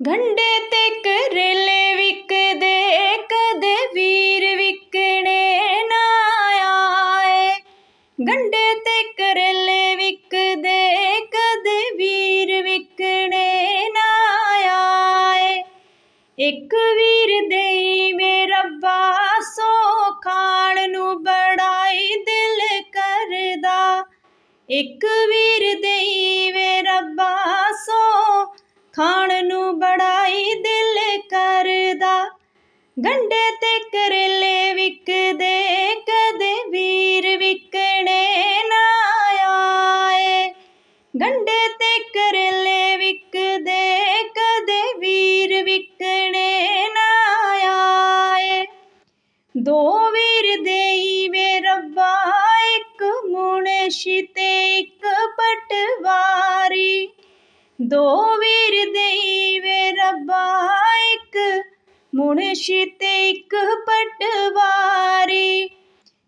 ਗੰਡੇ ਤੇ ਕਰੇਲੇ ਵਿਕਦੇ, ਕਦੇ ਵੀਰ ਵਿਕਣੇ ਨਾ ਆਏ। ਗੰਡੇ ਤੇ ਕਰੇਲੇ ਵਿਕਦੇ, ਕਦੇ ਵੀਰ ਵਿਕਣੇ ਨਾ ਆਏ। ਇੱਕ ਵੀਰ ਦੇਈ ਮੇ ਰੱਬਾ, ਸੋ ਖਾਣ ਨੂੰ ਬੜਾਈ ਦਿਲ ਕਰਦਾ। ਇੱਕ ਵੀਰ ਦੇਈ ਵੇ ਰੱਬਾ, ਸੋ ਖਾਣ ਨੂੰ ਦਿਲ ਕਰਦਾ। ਗੰਡੇ ਤੇ ਕਰੇਲੇ ਵਿਕਦੇ, ਕਦੇ ਵੀਰ ਵਿਕਣੇ ਨਾ ਆਏ। ਗੰਡੇ ਤੇ ਕਰੇਲੇ ਵਿਕਦੇ, ਕਦੇ ਵੀਰ ਵਿਕਣੇ ਨਾ ਆਏ। ਦੋ ਵੀਰ ਦੇਈ ਵੇ ਰੱਬਾ, ਇੱਕ ਮੁਨਸ਼ੀ ਤੇ ਇੱਕ ਪਟਵਾਰੀ। ਦੋ ਵੀਰ ਦੇਈ ਰੱਬਾ ਇੱਕ, ਮੁਨਸ਼ੀ ਤੇ ਇੱਕ ਪਟਵਾਰੀ।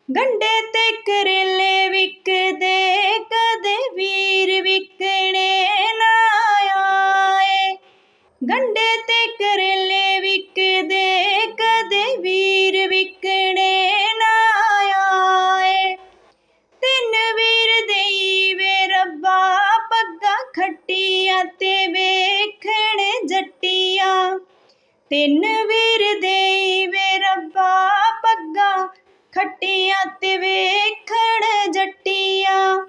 ਗੰਡੇ ਤੇ ਕਰੇਲੇ ਵਿਕਦੇ, ਕਦੇ ਵੀਰ ਵਿਕਣੇ ਨਾ ਆਏ। ਗੰਡੇ ਤੇ ਕਰੇਲੇ ਵਿਕਦੇ ਤਿੰਨ ਵੀਰ ਦੇਈ ਵੇ ਰੱਬਾ ਪੱਗਾਂ, ਖੱਟੀਆਂ ਤੇ ਵੇਖਣ ਜੱਟੀਆਂ।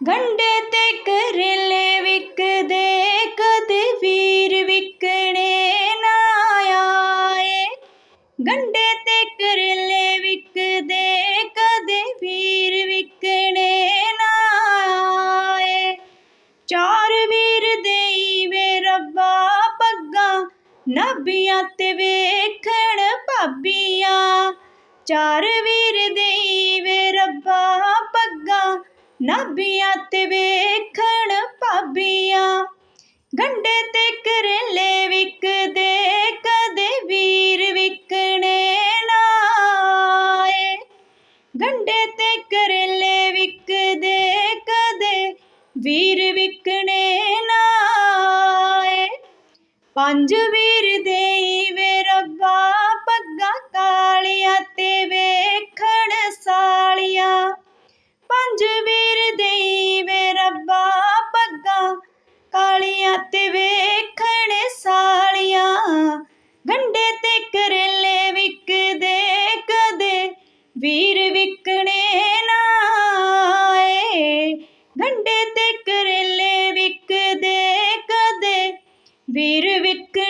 ਗੰਡੇ ਤੇ ਕਰੇਲੇ ਵਿਕਦੇ, ਕਦੇ ਵੀਰ ਵਿਕਣੇ ਨਾ ਆਏ। ਗੰਡੇ ਤੇ ਕਰੇਲੇ ਵਿਕਦੇ, ਕਦੇ ਵੀਰ ਵਿਕਣੇ ਨਾ ਆਏ। ਚਾਰ ਪੱਗਾਂ ਤੇ ਵੇਖਣ ਭਾਬੀਆਂ ਚਾਰ ਵੀਰ ਦੇਈ ਵੇ ਰੱਬਾ ਪੱਗਾਂ, ਨਾਭੀਆਂ ਤੇ ਵੇਖਣ ਭਾਬੀਆਂ ਗੰਡੇ ਤੇ ਕਰੇਲੇ ਵਿਕਦੇ, ਕਦੇ ਵੀਰ ਵਿਕਣੇ ਨਾਏ ਗੰਡੇ ਤੇ ਕਰੇਲੇ ਵਿਕਦੇ, ਕਦੇ ਵੀਰ ਪੰਜ ਵੀਰ ਦੇਈ ਵੇ ਰੱਬਾ ਪੱਗਾਂ ਕਾਲੀਆਂ ਤੇ